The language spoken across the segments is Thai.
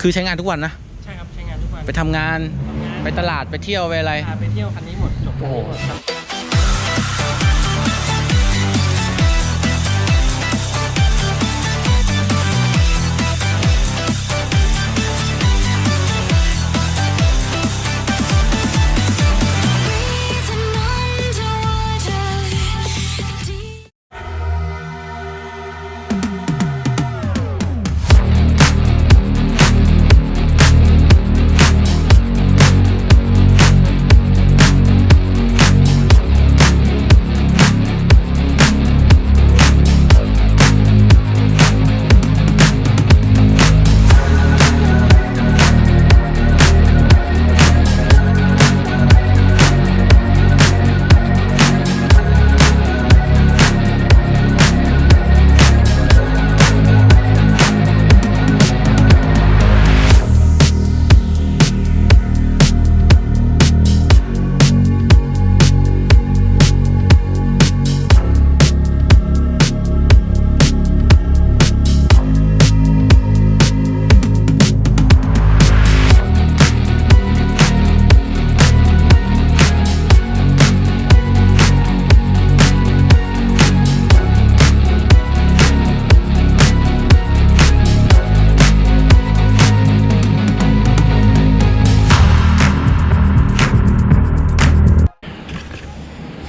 คือใช้งานทุกวันนะ ใช่ครับ ใช้งานทุกวัน ไปทำงาน ทำงานไปตลาด ไปเที่ยว ไปอะไร พาไปเที่ยวคันนี้หมดจบคันนี้หมดครับ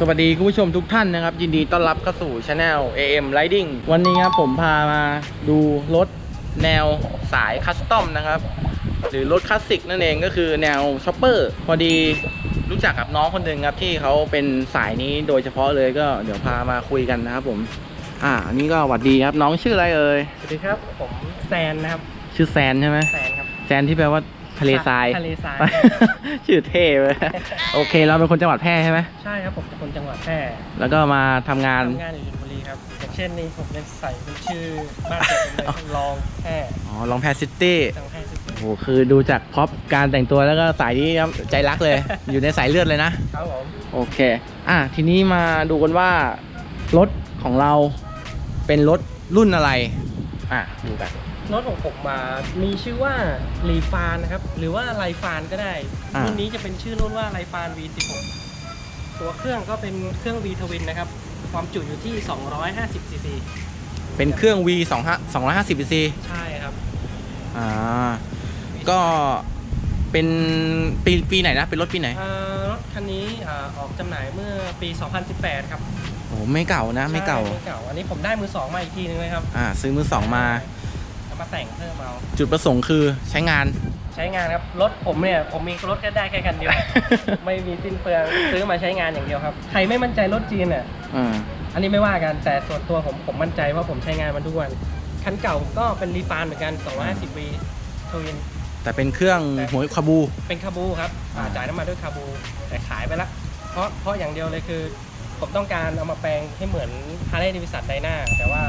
สวัสดีคุณผู้ชมทุกท่านนะครับ ยินดีต้อนรับเข้าสู่ช anel AM Riding วันนี้ครับผมพามาดูรถแนวสายคัสตอมนะครับ หรือรถคลาสสิกนั่นเองก็คือแนวช็อปเปอร์พอดีรู้จักกับน้องคนหนึ่งครับที่เขาเป็นสายนี้โดยเฉพาะเลยก็เดี๋ยวพามาคุยกันนะครับผมอ่าอันนี้ก็หวัดดีครับน้องชื่ออะไรเอ่ยสวัสดีครับผมแซนนะครับ ชื่อแซนใช่ไหมแซนครับแซนที่แปลว่า ทะเลทราย ทะเลทราย ชื่อเท่เลยโอเค เราเป็นคนจังหวัดแพร่ใช่ไหมใช่ครับผมเป็นคนจังหวัดแพร่แล้วก็มาทำงาน ทำงานอยู่ชลบุรีครับอย่างเช่นนี้ผมยังใส่เป็นชื่อบ้านเกิดผมเลยลองแพร่อ๋อ ลองแพรซิตี้ จังแพร่สิบโอ้โห คือดูจากพ็อปการแต่งตัวแล้วก็สายนี้ครับใจรักเลย อยู่ในสายเลือดเลยนะ ครับผม โอเค อะ ทีนี้มาดูกันว่า รถของเราเป็นรถรุ่นอะไร อะ ดูกัน รถของผมมามีชื่อว่ารีฟานนะครับ หรือว่าไลฟานก็ได้อ่ารุ่นนี้จะเป็นชื่อรุ่นว่าไลฟาน V16 ตัวเครื่องก็เป็นเครื่อง V Twin นะครับ ความจุอยู่ที่ 250 cc เป็นเครื่อง V 2 250 cc ใช่ครับ อ่า ก็เป็นปีปีไหนนะ เป็นรถปีไหน เอ่อรถคันนี้อ่าออกจำหน่ายเมื่อปี 2018 ครับโอ้โหไม่เก่านะ ไม่เก่า ใช่ไม่เก่า อันนี้ผมได้มือสองมาอีกทีนึงเลยครับ อ่า ซื้อมือสองมาเอา มาแต่งเพิ่มเอาจุดประสงค์คือใช้งาน ใช้งานครับรถผมเนี่ยผมมีรถแค่ได้แค่คันเดียว ไม่มีสิ้นเปลืองซื้อมาใช้งานอย่างเดียวครับใครไม่มั่นใจรถจีนอะอ่าอันนี้ไม่ว่ากันแต่ส่วนตัวผมผมมั่นใจว่าผมใช้งานมันทุกวันคันเก่าก็เป็นรีฟานเหมือนกัน250วีทวิน แต่เป็นเครื่องหัวคาบู เป็นคาบูครับอ่าอ่า จ่ายน้ำมันด้วยคาบู แต่ขายไปละ เพราะเพราะอย่างเดียวเลยคือ ผมต้องการเอามาแปลงให้เหมือนฮาร์เลย์ดิวิสันไดนาแต่ว่า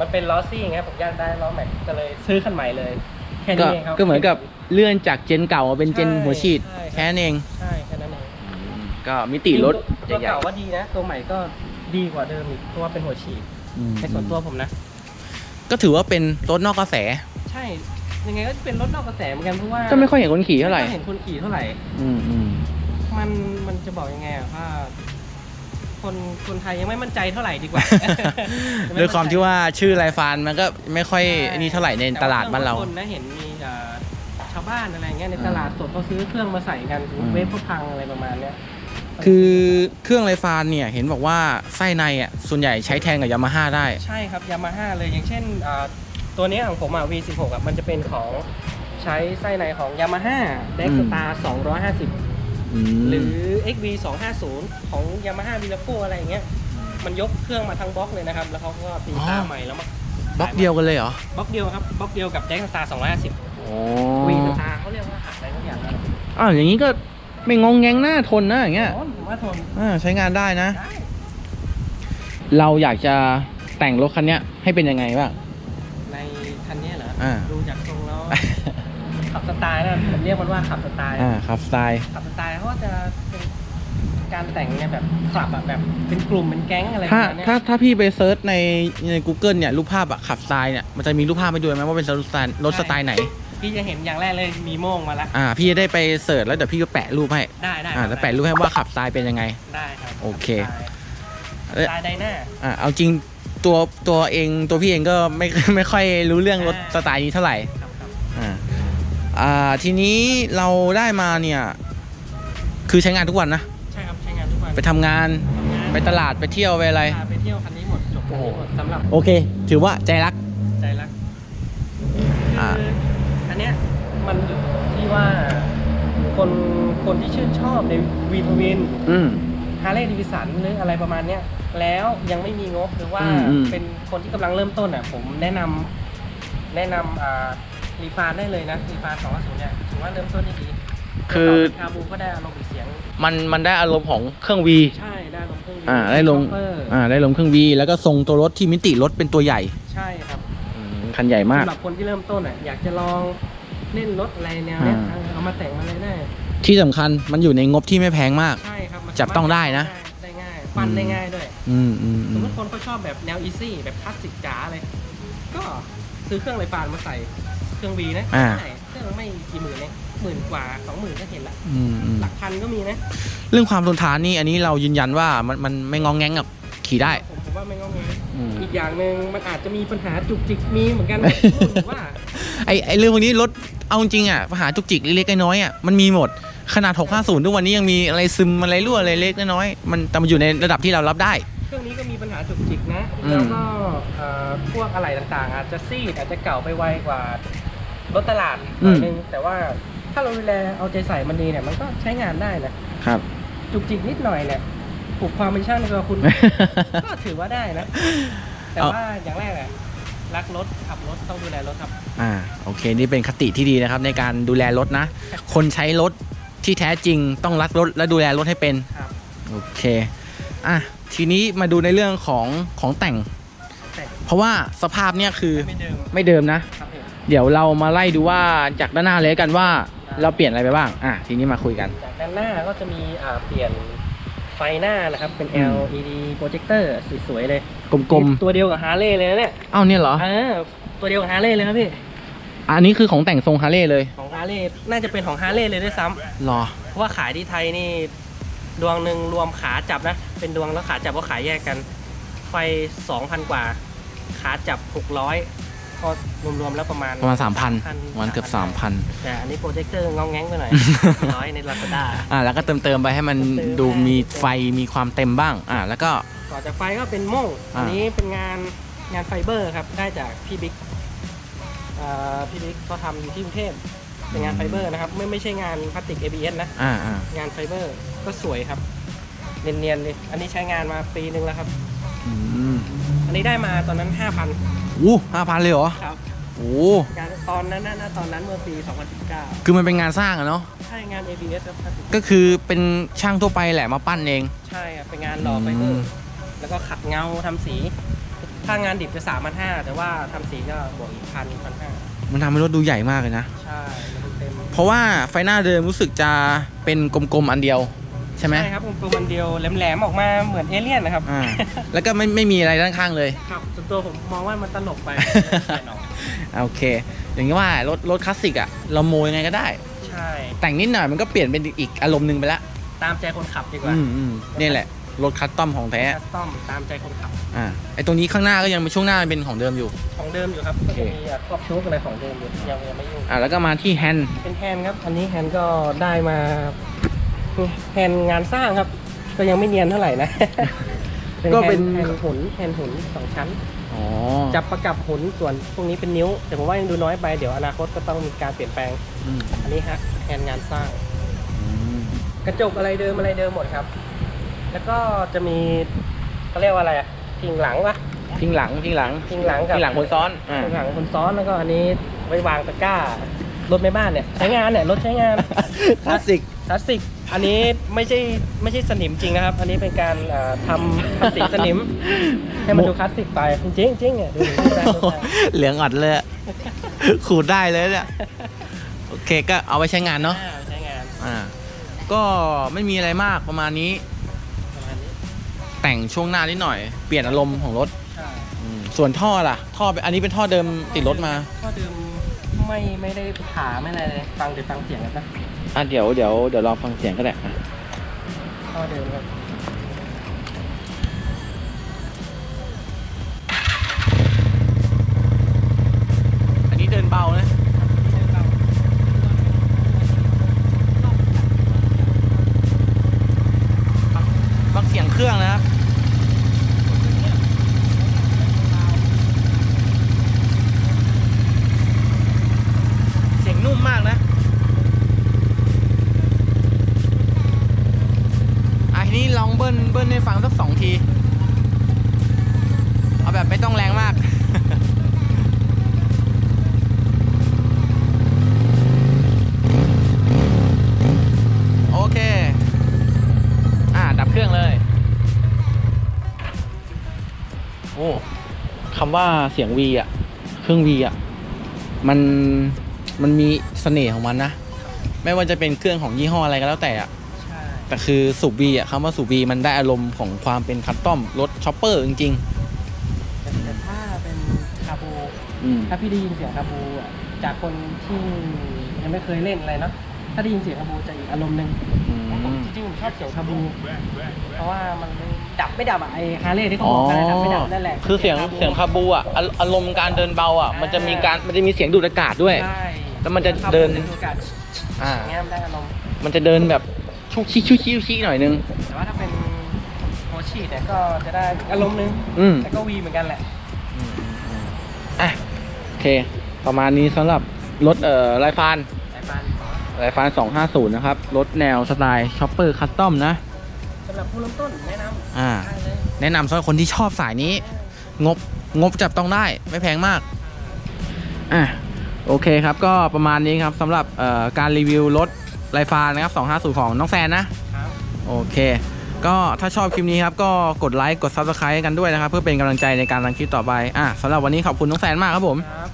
มันเป็นล้อซี่ไงผมอยากได้ล้อแม็กก็เลยซื้อคันใหม่เลยแค่ก็นี้เองครับ ก็เหมือนกับเลื่อนจากเจนเก่ามาเป็นเจนใช่หัวฉีดใช่ครับแค่นั้นเองใช่แค่นั้นเองก็มิติรถตัวใหญ่เก่าว่าดีนะ ตัวใหม่ก็ดีกว่าเดิมอีกเพราะว่าเป็นหัวฉีดๆอืมในส่วนตัวผมนะ ก็ถือว่าเป็นรถนอกกระแส ใช่ยังไงก็เป็นรถนอกกระแสเหมือนกันเพราะว่าก็ไม่ค่อยเห็นคนขี่เท่าไหร่ม่ค่อยเห็นคนขี่เท่าไหร่ อืมอืมมันมันจะบอกยังไงอะว่า คนคนไทยยังไม่มั่นใจเท่าไหร่ดีกว่า ด้วยความที่ว่าชื่อไรฟานมันก็ไม่ค่อยนี่เท่าไหร่ในตลาดบ้านเราแต่ว่คนนะเห็นมีเอ่อชาวบ้านอะไรเงี้ยในอ่าตลาดสดเขาซื้อเครื่องมาใส่กันอืมเวฟเขาพังอะไรประมาณเนี้ยคือเครื่องไรฟานเนี่ยเห็นบอกว่าไส้ในอะส่วนใหญ่ใช้แทนกับยามาฮ่าได้ใช่ครับยามาฮ่าเลยอย่างเช่นอ่าตัวเนี้ยของผมอะ V16 อะมันจะเป็นของใช้ไส้ในของยามาฮ่า d e x t a r 250อืม หรือ XV 250ของ Yamaha v i l a c o อะไรอย่างเงี้ยมันยกเครื่องมาทั้งบล็อกเลยนะครับ แล้วเขาก็ตีตาใหม่แล้วมาบล็อกเดียวกันเลยเหรอบล็อกเดียวครับบล็อกเดียวกับ d e x t a r 250โอ้ V Star เขาเรียกว่าหักอะไรทุกอย่างนะอ้าวอย่างนี้ก็ไม่งงแงงหน้าทนนะอย่างเงี้ยอ๋อผมว่าทนอ่าใช้งานได้นะได้เราอยากจะแต่งรถคันเนี้ยให้เป็นยังไงบ้างในคันเนี้ยเหรออ่าดูจากทรงแล้ว ขับสไตล์นะผมเรียกมันว่าขับสไตล์อ่าครับสไตล์ขับสไตล์เขาก็จะเป็นการแต่งเนี่ยแบบขับอะแบบเป็นกลุ่มเป็นแก๊งอะไรปถ้าระมาณเนี้ยถ้าถ้าพี่ไปเซิร์ชในใน Google เนี่ยรูปภาพอะขับสไตล์เนี่ยมันจะมีรูปภาพไปด้วยไหมว่าเป็นรถสไตล์รถสไตล์ไหน พี่จะเห็นอย่างแรกเลยมีโม่งมาแล้วอ่า พี่จะได้ไปเสิร์ชแล้วเดี๋ยวพี่ก็แปะรูปให้ ได้ได้อ่าแล้วแปะรูปให้ว่าขับสไตล์เป็นยังไง ได้ครับโอเคสไตล์ไดนาอ่าเอาจริงตัวตัวเองตัวพี่เองก็ไม่ ไม่ค่อยรู้เรื่องรถสไตล์นี้เท่าไหร่ครับครับอ่า อ่าทีนี้เราได้มาเนี่ย คือใช้งานทุกวันนะ ใช่ครับใช้งานทุกวันไปทำงาน ทำงานไปตลาด ไปเที่ยว ไปอะไร พาไปเที่ยวคันนี้หมดจบคันนี้หมดสำหรับโอเค ถือว่าใจรัก ใจรักอ่า คืออันเนี้ยมันอยู่ที่ว่าคนคนที่ชื่นชอบในวีทวิน อืม ฮาร์เลย์ดิวิสันหรืออะไรประมาณเนี้ยแล้วยังไม่มีงบหรือว่าอืมอืม เป็นคนที่กำลังเริ่มต้นอะผมแนะนำแนะนำอ่า รีฟานได้เลยนะรีฟาน250เนี่ยถือว่าเริ่มต้นได้ดีคือคาบูก็ได้อารมณ์อีกเสียง มันมันได้อารมณ์ของเครื่อง V ใช่ได้ลมเครื่องอ่าได้ลงช็อปเปอร์อ่าได้ลงเครื่อง V แล้วก็ทรงตัวรถที่มิติรถเป็นตัวใหญ่ ใช่ครับอืมคันใหญ่มากสำหรับคนที่เริ่มต้นอะอยากจะลองเล่นรถอะไรแนวเนี้ยอ่าเออเอามาแต่งมาเลยได้ ที่สำคัญมันอยู่ในงบที่ไม่แพงมากใช่ครับมันจับต้องได้นะได้ง่ายปั้นได้ง่ายด้วยอืมอืมสอืมมมติคนเขาชอบแบบแนวอีซี่แบบคลาสสิกจ๋าเลยก็ซื้อเครื่องไรฟานมาใส่ เครื่องวีนะอ่า ใช่เครื่องไม่กี่หมื่นเองหมื่นกว่าสองหมื่นก็เห็นละอืมอืมหลักพันก็มีนะเรื่องความทนทานนี่อันนี้เรายืนยันว่ามันมันไม่งองแงงกับขี่ได้ผมผมว่าไม่งอแงอืม อีกอย่างหนึ่งมันอาจจะมีปัญหาจุกจิกมีเหมือนกันผมว่า ไอไอเรื่องพวกนี้รถเอาจริงอะปัญหาจุกจิกเล็กๆน้อยๆอะมันมีหมดขนาด 650 ทุกวันนี้ยังมีอะไรซึมอะไรรั่วอะไรเล็กน้อยๆมันแต่มันอยู่ในระดับที่เรารับได้ เครื่องนี้ก็มีปัญหาจุกจิกนะ อืม แล้วก็เอ่อพวกอะไรต่างๆ อาจจะซีดอาจจะเก่าไปไวกว่า รถตลาดหน่อยนึงแต่ว่าถ้าเราดูแลเอาใจใส่มันดีเนี่ยมันก็ใช้งานได้นะครับ จุกจิกนิดหน่อยเนี่ยปลุกความเป็นช่างในตัวคุณ ก็ถือว่าได้นะ แต่เอาว่าอย่างแรกอะรักรถขับรถต้องดูแลรถครับ อ่าโอเค นี่เป็นคติที่ดีนะครับ ในการดูแลรถนะ คนใช้รถที่แท้จริงต้องรักรถและดูแลรถให้เป็นครับโอเคอะทีนี้มาดูในเรื่องของของแต่งแต่เพราะว่าสภาพเนี่ยคือไม่เดิมไม่เดิมนะครับผม เดี๋ยวเรามาไล่ดูว่าจากด้านหน้าเลยกันว่าได้เราเปลี่ยนอะไรไปบ้าง อะทีนี้มาคุยกัน จากด้านหน้าก็จะมีอ่าเปลี่ยนไฟหน้านะครับ เป็น อืม LED โปรเจคเตอร์สวยๆเลยกลมตัวเดียวกับฮาร์เลย์เลยนะเนี่ยๆเอ้าเนี่ยเหรอ เออตัวเดียวกับฮาร์เลย์เลยครับพี่ อันนี้คือของแต่งทรงฮาร์เลย์เลยของฮาร์เลย์น่าจะเป็นของฮาร์เลย์เลยด้วยซ้ำเหรอเพราะว่าขายที่ไทยนี่ ดวงหนึ่งรวมขาจับนะ เป็นดวงแล้วขาจับก็ขายแยกกัน ไฟ 2,000 กว่า ขาจับ 600 ก็รวมๆแล้วประมาณประมาณ3,000 3,000ประมาณเกือบ3,000แต่อันนี้โปรเจคเตอร์งองแงงไปหน่อยร้อยในลาซาด้าอะแล้วก็เติมเติมๆไปให้มันเติมๆดูมีให้ไฟมีความเต็มบ้างอะแล้วก็ต่อจากไฟก็เป็นโม่งอ่าอันนี้เป็นงานงานไฟเบอร์ครับได้จากพี่บิ๊กเอ่อพี่บิ๊กเขาทำอยู่ที่กรุงเทพเป็นงานไฟเบอร์นะครับไม่ไม่ใช่งานพลาสติก ABS นะอ่าอ่างานไฟเบอร์ก็สวยครับเนียนๆเลยอันนี้ใช้งานมาปีนึงแล้วครับอืมอันนี้ได้มาตอนนั้น5,000 อู้ห้าพันเลยเหรอครับโอ้งานตอนนั้นนะตอนนั้นเมื่อปี 2019 คือมันเป็นงานสร้างอะเนาะใช่งาน ABS ครับพลาสติกก็คือเป็นช่างทั่วไปแหละมาปั้นเอง ใช่ครับเป็นงานหล่อไฟเบออืมร์แล้วก็ขัดเงาทำสี ถ้างานดิบจะ3,500แต่ว่าทำสีก็บวกอีกพันพันห้ามันทำให้รถดูใหญ่มากเลยนะ ใช่มันเต็มเพราะว่าไฟหน้าเดิมรู้สึกจะเป็นกลมๆอันเดียว ใช่ไหมใช่ครับกลมๆอันเดียวแหลมๆออกมาเหมือนเอเลี่ยนนะครับอ่าแล้วก็ไม่ไม่มีอะไรด้านข้างเลย ครับส่วนตัวผมมองว่ามันตลกไปโอเค อย่างนี้ว่ารถรถคลาสสิกอะเราโมยังไงก็ได้ ใช่ แต่งนิดหน่อยมันก็เปลี่ยนเป็นอีกอารมณ์หนึ่งไปละตามใจคนขับดีกว่าอืมอืมนี่แหละรถคัสตอมของแท้คัสตอมตามใจคนขับอ่าไอตรงนี้ข้างหน้าก็ยังเป็นช่วงหน้าเป็นของเดิมอยู่ ของเดิมอยู่ครับโอก็เคจะมีอะครอบโชคอะไรของเดิมอยู่ยังยังไม่ยุ่งอ่าแล้วก็มาที่แฮนด์เป็นแฮนด์ครับอันนี้แฮนด์ก็ได้มา แฮนด์งานสร้างครับ ก็ยังไม่เนียนเท่าไหร่นะก็เป็นแฮนด์หุ่นแฮนด์หุ่นสองชั้นอ๋อจับประกับหุ่นส่วนพวกนี้เป็นนิ้ว แต่ผมว่ายังดูน้อยไป เดี๋ยวอนาคตก็ต้องมีการเปลี่ยนแปลงอืมอันนี้ฮะแฮนด์งานสร้างอืมกระจกอะไรเดิมอะไรเดิมหมดครับ แล้วก็จะมีเขาเรียกว่าอะไรอะพิงหลังปะพิงหลังพิงหลังพิงหลังกับพิงหลังคนซ้อนอ่าพิงหลังคนซ้อนแล้วก็อันนี้ไว้วางตะกร้ารถในบ้านเนี่ยใช้งานเนี่ยรถใช้งานคลาสสิก คลาสสิก อันนี้ไม่ใช่ไม่ใช่สนิมจริงนะครับ อันนี้เป็นการเอ่อทำทำสีสนิม ให้มันดูคลาสสิกไป จริงๆจริงๆอะดูดิดูได้ดูได้เหลืองอดเลยอะขูดได้เลยเนี่ยโอเคก็เอาไว้ใช้งานเนาะอ่าใช้งานอ่าก็ไม่มีอะไรมากประมาณนี้ประมาณนี้แต่งช่วงหน้านิดหน่อย เปลี่ยนอารมณ์ของรถใช่อืมส่วนท่อล่ะ ท่อเป็นอันนี้เป็นท่อเดิมติดรถมาท่อเดิมท่ ไม่ไม่ได้ผ่าไม่อะไรเลยฟังเดี๋ยวฟังเสียงกันนะอะเดี๋ยวเดี๋ยวเดี๋ยวลองฟังเสียงก็ได้อะท่อเดิมครับอันนี้เดินเบานะฟังเสียงเครื่องนะครับ ว่าเสียง V อะเครื่อง V อะมันมันมีเสน่ห์ของมันนะไม่ว่าจะเป็นเครื่องของยี่ห้ออะไรก็แล้วแต่อะใช่แต่คือสูบ V อะคำว่าสูบ V มันได้อารมณ์ของความเป็นคัสตอมรถช็อปเปอร์จริงแต่แต่ถ้าเป็นคาบูๆอืมถ้าพี่ได้ยินเสียงคาบูอะจากคนที่ยังไม่เคยเล่นอะไรเนาะถ้าได้ยินเสียงคาบูจะอีกอารมณ์หนึ่งอืมจริงๆผม ชอบเสียงคาบูเพราะว่ามันดับไม่ดับอะไอฮาร์เลย์ที่เขาอ๋อบอกกันดับไม่ดับนั่นแหละคือเสียงเสียงคาบูอะอาอารมณ์การเดินเบาอะมันจะมีการมันจะมีเสียงดูดอากาศด้วย ใช่แล้วมันจะเดินคาบูจะดูการอ่า อย่างเงี้ยมันได้อารมณ์มันจะเดินแบบชุกชิชุกชิชุกชิหน่อยนึง แต่ว่าถ้าเป็นโคชีเนี่ยก็จะได้อารมณ์หนึงอืม แต่ก็วีเหมือนกันแหละ อะ โอเค ประมาณนี้สำหรับรถเอ่อไรฟาน ไอปานไรฟาน250 นะครับ รถแนวสไตล์ช็อปเปอร์คัสตอมนะสำหรับผู้เริ่มต้นแนะนำอ่า ได้เลยแนะนำสำหรับคนที่ชอบสายนี้ งบงบจับต้องได้ไม่แพงมาก อะ โอเคครับ ก็ประมาณนี้ครับสำหรับเอ่อการรีวิวรถไรฟานนะครับ 250 ของน้องแซนนะ ครับ โอเค ก็ถ้าชอบคลิปนี้ครับ ก็กดไลค์ กด Subscribe กันด้วยนะครับ เพื่อเป็นกำลังใจในการทำคลิปต่อไป อะสำหรับวันนี้ขอบคุณน้องแซนมากครับผม ครับ